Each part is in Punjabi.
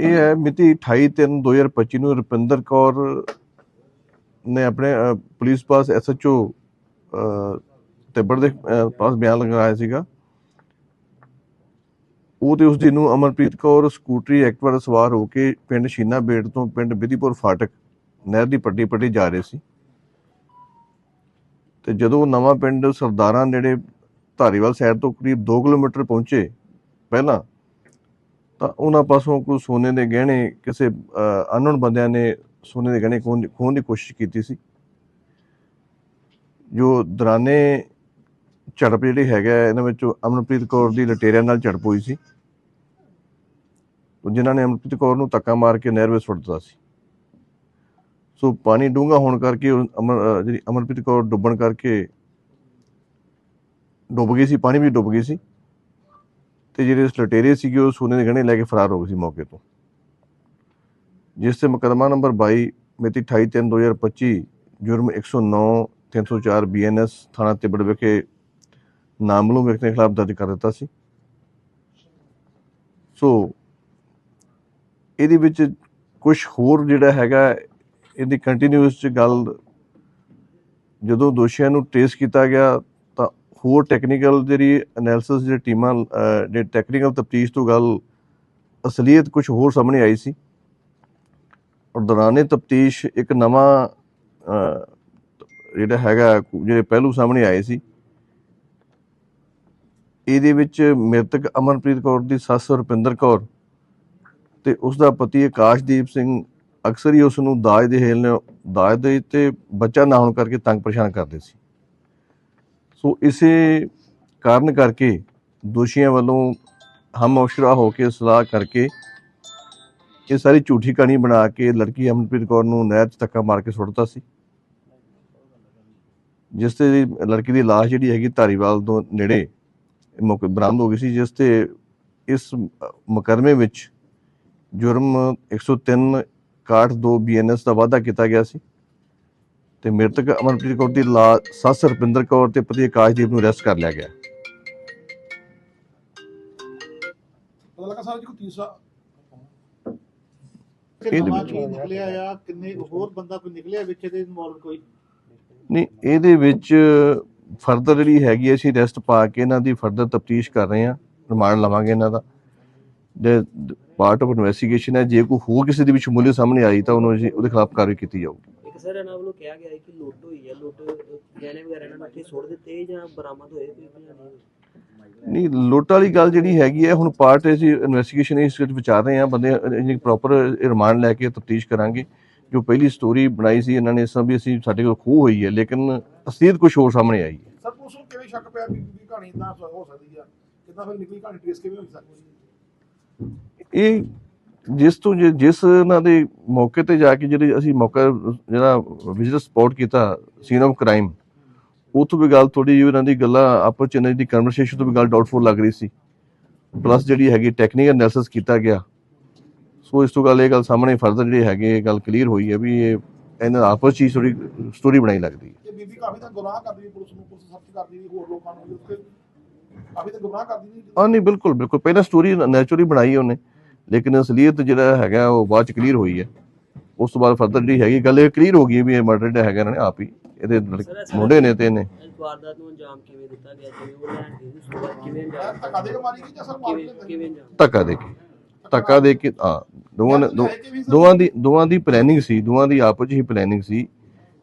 ਇਹ ਹੈ ਮਿਤੀ 28/3/2025 ਨੂੰ ਰੁਪਿੰਦਰ ਕੌਰ ਨੇ ਆਪਣੇ ਪੁਲਿਸ ਪਾਸ ਐਸਐਚਓ ਤਿੱਬੜ ਦੇ ਪਾਸ ਬਿਆਨ ਲਗਾਇਆ ਸੀਗਾ। ਉਹ ਤੇ ਉਸ ਦਿਨ ਨੂੰ ਅਮਰਪ੍ਰੀਤ ਕੌਰ ਸਕੂਟਰੀ ਐਕਟਿਵਾ ਤੇ ਸਵਾਰ ਹੋ ਕੇ ਪਿੰਡ ਸ਼ੀਨਾ ਬੇੜ ਤੋਂ ਪਿੰਡ ਬਿਧੀਪੁਰ ਫਾਟਕ ਨਹਿਰ ਦੀ ਪੱਟੀ ਪੱਟੀ ਜਾ ਰਹੇ ਸੀ। ਤੇ ਜਦੋਂ ਨਵਾਂ ਪਿੰਡ ਸਰਦਾਰਾਂ ਨੇੜੇ ਧਾਰੀਵਾਲ ਸਾਈਡ ਤੋਂ ਕਰੀਬ 2 ਕਿਲੋਮੀਟਰ ਪਹੁੰਚੇ, ਪਹਿਲਾਂ ਤਾਂ ਉਹਨਾਂ ਪਾਸੋਂ ਕੋਈ ਸੋਨੇ ਦੇ ਗਹਿਣੇ ਕਿਸੇ ਅਨਨੋਨ ਬੰਦਿਆਂ ਨੇ ਸੋਨੇ ਦੇ ਗਹਿਣੇ ਖੋਹਣ ਦੀ ਖੋਹਣ ਦੀ ਕੋਸ਼ਿਸ਼ ਕੀਤੀ ਸੀ। ਜੋ ਦਰਾਨੇ ਝੜਪ ਜਿਹੜੀ ਹੈਗਾ ਹੈ, ਇਹਨਾਂ ਵਿੱਚ ਅਮਨਪ੍ਰੀਤ ਕੌਰ ਦੀ ਲਟੇਰਿਆਂ ਨਾਲ ਝੜਪ ਹੋਈ ਸੀ। ਜਿਨ੍ਹਾਂ ਨੇ ਅਮਨਪ੍ਰੀਤ ਕੌਰ ਨੂੰ ਧੱਕਾ ਮਾਰ ਕੇ ਨਹਿਰ ਵਿੱਚ ਸੁੱਟ ਦਿੱਤਾ ਸੀ। ਸੋ ਪਾਣੀ ਡੂੰਘਾ ਹੋਣ ਕਰਕੇ ਉਹ ਅਮਰ ਜਿਹੜੀ ਅਮਨਪ੍ਰੀਤ ਕੌਰ ਡੁੱਬਣ ਕਰਕੇ ਡੁੱਬ ਗਈ ਸੀ ਪਾਣੀ ਵੀ ਡੁੱਬ ਗਈ ਸੀ। ਤੇ ਜਿਹੜੇ ਲਟੇਰੇ ਸੀਗੇ, ਉਹ ਸੋਨੇ ਦੇ ਗਹਿਣੇ ਲੈ ਕੇ ਫਰਾਰ ਹੋ ਗਏ ਸੀ ਮੌਕੇ ਤੋਂ। ਜਿਸ ਤੇ ਮੁਕੱਦਮਾ ਨੰਬਰ 22 ਮਿਤੀ 28/3/2025 ਜੁਰਮ 109 304 ਬੀਐਨਐਸ ਥਾਣਾ ਤਿੱਬੜ ਵਿਖੇ ਨਾਮਲੂਮ ਵਿਅਕਤੀ ਦੇ ਖਿਲਾਫ ਦਰਜ ਕਰ ਦਿੱਤਾ ਸੀ। ਸੋ ਇਹਦੇ ਵਿੱਚ ਕੁਝ ਹੋਰ ਜਿਹੜਾ ਹੈਗਾ, ਇਹਦੀ ਕੰਟੀਨਿਊਸ ਚ ਗੱਲ ਜਦੋਂ ਦੋਸ਼ੀਆਂ ਨੂੰ ਟ੍ਰੇਸ ਕੀਤਾ ਗਿਆ ਹੋਰ ਟੈਕਨੀਕਲ ਜਿਹੜੀ ਐਨਾਲਿਸਿਸ ਜਿਹੜੀ ਟੀਮਾਂ ਅਹ, ਟੈਕਨੀਕਲ ਤਫਤੀਸ਼ ਤੋਂ ਗੱਲ ਅਸਲੀਅਤ ਕੁਝ ਹੋਰ ਸਾਹਮਣੇ ਆਈ ਸੀ। ਔਰ ਦੌਰਾਨੇ ਤਫਤੀਸ਼ ਇੱਕ ਨਵਾਂ ਜਿਹੜਾ ਹੈਗਾ ਜਿਹੜੇ ਪਹਿਲੂ ਸਾਹਮਣੇ ਆਏ ਸੀ। ਇਹਦੇ ਵਿੱਚ ਮ੍ਰਿਤਕ ਅਮਨਪ੍ਰੀਤ ਕੌਰ ਦੀ ਸੱਸ ਰੁਪਿੰਦਰ ਕੌਰ ਤੇ ਉਸ ਦਾ ਪਤੀ ਆਕਾਸ਼ਦੀਪ ਸਿੰਘ। ਅਕਸਰ ਹੀ ਉਸ ਨੂੰ ਦਾਜ ਦੇ ਹੇਲ ਦਾਜ ਦੇ ਤੇ ਬੱਚਾ ਨਾ ਹੋਣ ਕਰਕੇ ਤੰਗ ਪਰੇਸ਼ਾਨ ਕਰਦੇ ਸੀ। ਸੋ ਇਸੇ ਕਾਰਨ ਕਰਕੇ ਦੋਸ਼ੀਆਂ ਵੱਲੋਂ ਹਮ ਅਸ਼ਰਾ ਹੋ ਕੇ ਸਲਾਹ ਕਰਕੇ ਇਹ ਸਾਰੀ ਝੂਠੀ ਕਹਾਣੀ ਬਣਾ ਕੇ ਲੜਕੀ ਅਮਨਪ੍ਰੀਤ ਕੌਰ ਨੂੰ ਨਹਿਰ 'ਚ ਧੱਕਾ ਮਾਰ ਕੇ ਸੁੱਟਤਾ ਸੀ। ਜਿਸ ਤੇ ਲੜਕੀ ਦੀ ਲਾਸ਼ ਜਿਹੜੀ ਹੈਗੀ ਧਾਰੀਵਾਲ ਤੋਂ ਨੇੜੇ ਮੌਕੇ ਬਰਾਮਦ ਹੋ ਗਈ ਸੀ, ਜਿਸ ਤੇ ਇਸ ਮੁਕਰਮੇ ਵਿੱਚ ਜੁਰਮ 103 62 ਬੀਐਨਐਸ ਦਾ ਵਾਅਦਾ ਕੀਤਾ ਗਿਆ ਸੀ। ਤੇ ਮ੍ਰਿਤਕ ਅਮਨਪ੍ਰੀਤ ਕੌਰ ਦੀ ਲਾ ਸੱਸ ਰੁਪਿੰਦਰ ਕੌਰ ਤੇ ਪਤੀ ਆਕਾਸ਼ਦੀਪ ਨੂੰ ਅਰੈਸਟ ਕਰ ਲਿਆ ਗਿਆ। ਪਤਾ ਲੱਗਾ ਸਾਹਿਬ ਜੀ ਕੋਈ ਤੀਸਰਾ ਇਹਦੇ ਨਵਾਂ ਵਿੱਚ- ਕੀ ਨਿਕਲਿਆ ਆ? ਕਿੰਨੇ ਹੋਰ ਬੰਦਾ ਕੋਈ ਨਿਕਲਿਆ ਵਿੱਚ ਇਹਦੇ ਇਨਵੋਲਵ ਕੋਈ? ਨਹੀਂ ਇਹਦੇ ਵਿੱਚ ਫਰਦਰ ਜਿਹੜੀ ਹੈਗੀ ਹੈ, ਅਸੀਂ ਅਰੈਸਟ ਪਾ ਕੇ ਇਹਨਾਂ ਦੀ ਫਰਦਰ ਤਫਤੀਸ਼ ਕਰ ਰਹੇ ਹਾਂ। ਰਿਮਾਂਡ ਲਵਾਂਗੇ ਇਹਨਾਂ ਦਾ। ਜੇ ਪਾਰਟ ਆਫ ਇਨਵੈਸਟੀਗੇਸ਼ਨ ਹੈ। ਜੇ ਕੋਈ ਹੋਰ ਕਿਸੇ ਦੀ ਵੀ ਸ਼ਮੂਲੀਅਤ ਸਾਹਮਣੇ ਆਈ ਤਾਂ ਉਹਨੂੰ ਅਸੀਂ ਉਹਦੇ ਖਿਲਾਫ ਕਾਰਵਾਈ ਕੀਤੀ ਜਾਊਗੀ। ਸਰ ਇਹਨਾਂ ਵੱਲੋਂ ਕਿਹਾ ਗਿਆ ਹੈ ਕਿ ਲੁੱਟ ਹੋਈ ਹੈ ਲੁੱਟ ਗਹਿਣੇ ਵਗੈਰਾ ਇਹਨਾਂ ਨੇ ਇੱਥੇ ਸੁੱਟ ਦਿੱਤੇ ਜਾਂ ਬਰਾਮਦ ਹੋਏ ਕੋਈ ਨਹੀਂ ਨਹੀਂ ਲੁੱਟ ਵਾਲੀ ਗੱਲ ਜਿਹੜੀ ਹੈਗੀ ਹੈ ਹੁਣ ਪਾਰਟ ਅਸੀਂ ਇਨਵੈਸਟੀਗੇਸ਼ਨ ਇਸ ਵਿੱਚ ਵਿਚਾਰ ਰਹੇ ਹਾਂ ਬੰਦੇ ਪ੍ਰੋਪਰ ਰਿਮਾਂਡ ਲੈ ਕੇ ਤਫਤੀਸ਼ ਕਰਾਂਗੇ। ਜੋ ਪਹਿਲੀ ਸਟੋਰੀ ਬਣਾਈ ਸੀ ਇਹਨਾਂ ਨੇ ਇਸ ਤਰ੍ਹਾਂ ਵੀ ਅਸੀਂ ਸਾਡੇ ਕੋਲ ਖੂਹ ਹੋਈ ਹੈ ਲੇਕਿਨ ਅਸਲੀਅਤ ਕੁਝ ਹੋਰ ਸਾਹਮਣੇ ਆਈ ਹੈ। ਸਰ ਪੁਲਿਸ ਨੂੰ ਕਿਵੇਂ ਸ਼ੱਕ ਪਿਆ ਵੀ ਵੀ ਕਹਾਣੀ ਇਦਾਂ ਹੋ ਸਕਦੀ ਆ? ਕਿੱਦਾਂ ਫਿਰ ਨਿਕਲੀ ਕਹਾਣੀ ਟ੍ਰੇਸ ਕਿਵੇਂ ਹੋ ਸਕਦੀ ਹੈ ਇਹ ਜਿਸ ਤੋਂ ਜਿਸ ਇਹਨਾਂ ਦੇ ਮੌਕੇ ਤੇ ਜਾ ਕੇ ਜਿਹੜੇ ਅਸੀਂ ਮੌਕਾ ਜਿਹੜਾ ਵਿਜ਼ਿਟ ਸਪੌਟ ਕੀਤਾ ਸੀਨ ਆਫ ਕ੍ਰਾਈਮ ਉੱਥੋਂ ਵੀ ਗੱਲ ਥੋੜੀ ਜਿਹੀ ਇਹਨਾਂ ਦੀ ਗੱਲਾਂ ਆਪਸ ਚ ਇਹਨਾਂ ਦੀ ਕਨਵਰਸੇਸ਼ਨ ਤੋਂ ਵੀ ਗੱਲ ਡਾਊਟਫੁਲ ਲੱਗ ਰਹੀ ਸੀ। ਪਲੱਸ ਜਿਹੜੀ ਹੈਗੀ ਟੈਕਨੀਕਲ ਐਨਾਲਿਸਿਸ ਕੀਤਾ ਗਿਆ। ਸੋ ਇਸ ਤੋਂ ਗੱਲ ਇਹ ਗੱਲ ਸਾਹਮਣੇ ਫਰਦਰ ਜਿਹੜੀ ਹੈਗੀ ਇਹ ਗੱਲ ਕਲੀਅਰ ਹੋਈ ਹੈ ਵੀ ਇਹ ਇਹਨਾਂ ਆਪਸ ਚ ਹੀ ਥੋੜੀ ਸਟੋਰੀ ਬਣਾਈ ਲੱਗਦੀ ਹੈ। ਬੀਬੀ ਕਾਫੀ ਤਾਂ ਗੁਨਾਹ ਕਰਦੀ ਸੀ ਪੁਲਿਸ ਨੂੰ ਪੁਲਿਸ ਸਰਚ ਕਰਦੀ ਸੀ ਹੋਰ ਲੋਕਾਂ ਨੂੰ ਵੀ ਉੱਥੇ ਕਾਫੀ ਤਾਂ ਗੁਨਾਹ ਕਰਦੀ ਸੀ ਹਾਂ ਨਹੀਂ ਬਿਲਕੁਲ ਬਿਲਕੁਲ। ਪਹਿਲਾਂ ਸਟੋਰੀ ਨੈਚੁਰਲੀ ਬਣਾਈ ਹੈ ਉਹਨੇ। ਲੇਕਿਨ ਅਸਲੀਅਤ ਜਿਹੜਾ ਹੈਗਾ ਉਹ ਬਾਅਦ ਚ ਕਲੀਅਰ ਹੋਈ ਹੈ। ਉਸ ਤੋਂ ਬਾਅਦ ਫਰਦਰ ਜਿਹੜੀ ਹੈਗੀ ਗੱਲ ਇਹ ਕਲੀਅਰ ਹੋ ਗਈ ਵੀ ਇਹ ਮਰਡਰ ਜਿਹੜਾ ਹੈਗਾ ਇਹਨਾਂ ਨੇ ਆਪ ਹੀ ਇਹਦੇ ਮੁੰਡੇ ਨੇ ਤੇ ਇਹਨੇ। ਇਸ ਵਾਰਦਾਤ ਨੂੰ ਅੰਜਾਮ ਕਿਵੇਂ ਦਿੱਤਾ ਗਿਆ? ਜਿਵੇਂ ਉਹ ਲੈਣ ਗਏ ਸੀ ਸੁਬਾਹ ਕਿਵੇਂ ਇਹ ਅੰਜਾਮ ਧੱਕਾ ਦੇ ਕੇ ਮਾਰੀ ਗਈ ਜਾਂ ਸਰ ਮਾਰ ਕਿਵੇਂ ਕੇ ਕਿਵੇਂ ਅੰਜਾਮ ਧੱਕਾ ਦੇ ਕੇ। ਧੱਕਾ ਦੇ ਕੇ ਹਾਂ। ਦੋਵਾਂ ਦੋਵਾਂ ਦੀ ਦੋਵਾਂ ਦੀ ਪਲੈਨਿੰਗ ਸੀ। ਦੋਵਾਂ ਦੀ ਆਪਸ 'ਚ ਹੀ ਪਲੈਨਿੰਗ ਸੀ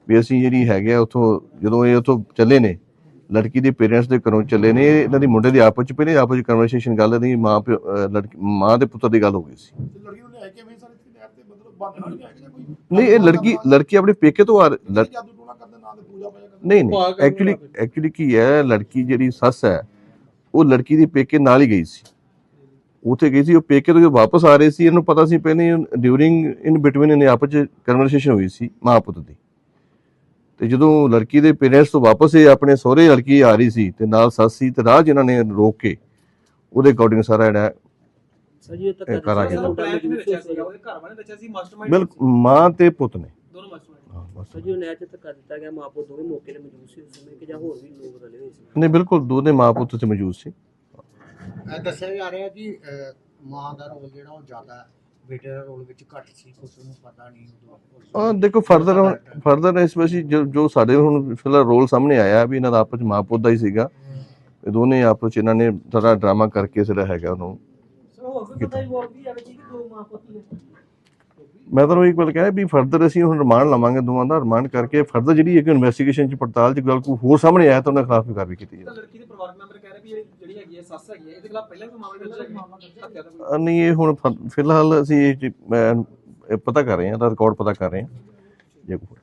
ਵੀ ਅਸੀਂ ਜਿਹੜੀ ਹੈਗੇ ਆ ਉਥੋਂ ਜਦੋਂ ਇਹ ਉਥੋਂ ਚੱਲੇ ਨੇ ਲੜਕੀ ਦੇ ਪੇਰੈਂਟਸ ਦੇ ਘਰੋਂ ਚੱਲੇ ਨੇ ਇਹ ਇਹਨਾਂ ਦੀ ਮੁੰਡੇ ਦੀ ਆਪਸ 'ਚ ਪਹਿਲੇ ਆਪਸ 'ਚ ਕਨਵਰਸੇਸ਼ਨ ਗੱਲ ਦੀ ਮਾਂ ਪਿਓ ਲੜਕੀ ਮਾਂ ਦੇ ਪੁੱਤਰ ਦੀ ਗੱਲ ਹੋ ਗਈ ਸੀ। ਲੜਕੀ ਨੂੰ ਲਿਆ ਕੇ ਵੀ ਸਰ ਇੱਥੇ ਨਹਿਰ ਤੇ ਮਤਲਬ ਬੰਦ ਨਾਲ ਨਹੀਂ ਆਇਆ ਕੋਈ? ਨਹੀਂ ਇਹ ਲੜਕੀ ਲੜਕੀ ਆਪਣੇ ਪੇਕੇ ਤੋਂ ਆ ਨਹੀਂ ਨਹੀਂ ਐਕਚੁਅਲੀ ਐਕਚੁਅਲੀ ਕੀ ਹੈ ਲੜਕੀ ਜਿਹੜੀ ਸੱਸ ਹੈ ਉਹ ਲੜਕੀ ਦੀ ਪੇਕੇ ਨਾਲ ਹੀ ਗਈ ਸੀ। ਉੱਥੇ ਗਈ ਸੀ ਉਹ ਪੇਕੇ ਤੋਂ ਜਦੋਂ ਵਾਪਸ ਆ ਰਹੇ ਸੀ ਇਹਨੂੰ ਪਤਾ ਸੀ ਪਹਿਲੇ ਡਿਊਰਿੰਗ ਇਨ ਬਿਟਵੀਨ ਇਹਨੇ ਆਪਸ ਚ ਕਨਵਰਸੇਸ਼ਨ ਹੋਈ ਸੀ ਮਾਂ ਪੁੱਤ ਦੀ। ਤੇ ਜਦੋਂ ਲੜਕੀ ਦੇ ਪੇਰੈਂਟਸ ਤੋਂ ਵਾਪਸ ਇਹ ਆਪਣੇ ਸਹੁਰੇ ਲੜਕੀ ਆ ਰਹੀ ਸੀ ਤੇ ਨਾਲ ਸੱਸ ਸੀ ਤੇ ਰਾਹ 'ਚ ਇਹਨਾਂ ਨੇ ਰੋਕ ਕੇ ਉਹਦੇ ਅਕੋਰਡਿੰਗ ਸਾਰਾ ਜਿਹੜਾ ਸਰ ਜੀ ਇਹ ਰਚਿਆ ਸੀ ਮਾਸਟਰਮਾਈਂਡ ਬਿਲਕੁਲ ਮਾਂ ਤੇ ਪੁੱਤ ਨੇ। ਦੋਨੋਂ ਮਾਸਟਰਮਾਈਂਡ ਹਾਂ, ਬਸ। ਸਰ ਜੀ ਉਹ ਨਹਿਰ 'ਚ ਧੱਕਾ ਦਿੱਤਾ ਗਿਆ ਮਾਂ ਪੁੱਤ ਦੋਵੇਂ ਮੌਕੇ ਤੇ ਮੌਜੂਦ ਸੀ ਉਸ ਸਮੇਂ ਕਿ ਜਾਂ ਹੋਰ ਵੀ ਲੋਕ ਰਲੇ ਹੋਏ ਸੀ। ਨਹੀਂ ਬਿਲਕੁਲ ਦੋਨੇ ਮਾਂ ਪੁੱਤ ਤੇ ਮੌਜੂਦ ਸੀ। ਇਹ ਦੱਸਿਆ ਜਾ ਰਿਹਾ ਕਿ ਅਹ, ਮਾਂ ਦਾ ਰੋਲ ਜਿਹੜਾ ਉਹ ਜ਼ਿਆਦਾ ਹੈ ਬੇਟੇ ਦਾ ਰੋਲ ਵਿੱਚ ਘੱਟ ਸੀ ਕੁਝ ਨੂੰ ਪਤਾ ਨਹੀਂ ਉਦੋਂ ਆ ਦੇਖੋ ਫਰਦਰ ਫਰਦਰ ਇਸ ਵਿੱਚ ਜੋ ਜੋ ਸਾਡੇ ਹੁਣ ਫਿਲਹਾਲ ਰੋਲ ਸਾਹਮਣੇ ਆਇਆ ਵੀ ਇਹਨਾਂ ਦਾ ਆਪਸ ਵਿੱਚ ਮਾਂ ਪੁੱਤ ਦਾ ਹੀ ਸੀਗਾ। ਇਹ ਦੋਨੇ ਆਪਸ ਵਿੱਚ ਇਹਨਾਂ ਨੇ ਸਾਰਾ ਡਰਾਮਾ ਕਰਕੇ ਜਿਹੜਾ ਹੈਗਾ ਉਹਨੂੰ ਸਰ ਹੋਰ ਕੋਈ ਵੀ ਹੈ ਵਿੱਚ ਕਿ ਦੋ ਮਾਂ ਪੁੱਤ ਨੇ ਮੈਂ ਤੁਹਾਨੂੰ ਇੱਕ ਵਾਰ ਕਿਹਾ ਵੀ ਫਰਦਰ ਅਸੀਂ ਹੁਣ ਰਿਮਾਂਡ ਲਵਾਂਗੇ ਦੋਵਾਂ ਦਾ ਰਿਮਾਂਡ ਕਰਕੇ ਫਰਦਰ ਜਿਹੜੀ ਇੱਕ ਇਨਵੈਸਟੀਗੇਸ਼ਨ ਚ ਪੜਤਾਲ ਚ ਗੱਲ ਕੋਈ ਹੋਰ ਸਾਹਮਣੇ ਆਇਆ ਤਾਂ ਉਹਨਾਂ ਖਿਲਾਫ ਵੀ ਕਾਰਵਾਈ ਕੀਤੀ ਜਾਵੇ। ਲੜਕੀ ਦੇ ਪਰਿਵਾਰਕ ਮੈਂਬਰ ਕਹਿ ਰਹੇ ਵੀ ਇਹ ਜਿਹੜੀ ਹੈਗੀ ਹੈ ਸੱਸ ਹੈਗੀ ਹੈ ਇਹਦੇ ਖਿਲਾਫ ਪਹਿਲਾਂ ਵੀ ਮਾਮਲਾ ਦਰਜ ਹੈ? ਹੱਤਿਆ ਦਾ ਕੋਈ ਅ, ਨਹੀਂ ਇਹ ਹੁਣ ਫਿਲਹਾਲ ਅਸੀਂ ਪਤਾ ਕਰ ਰਹੇ ਹਾਂ ਦਾ ਰਿਕਾਰਡ ਪਤਾ ਕਰ ਰਹੇ ਹਾਂ ਜੇ ਕੋਈ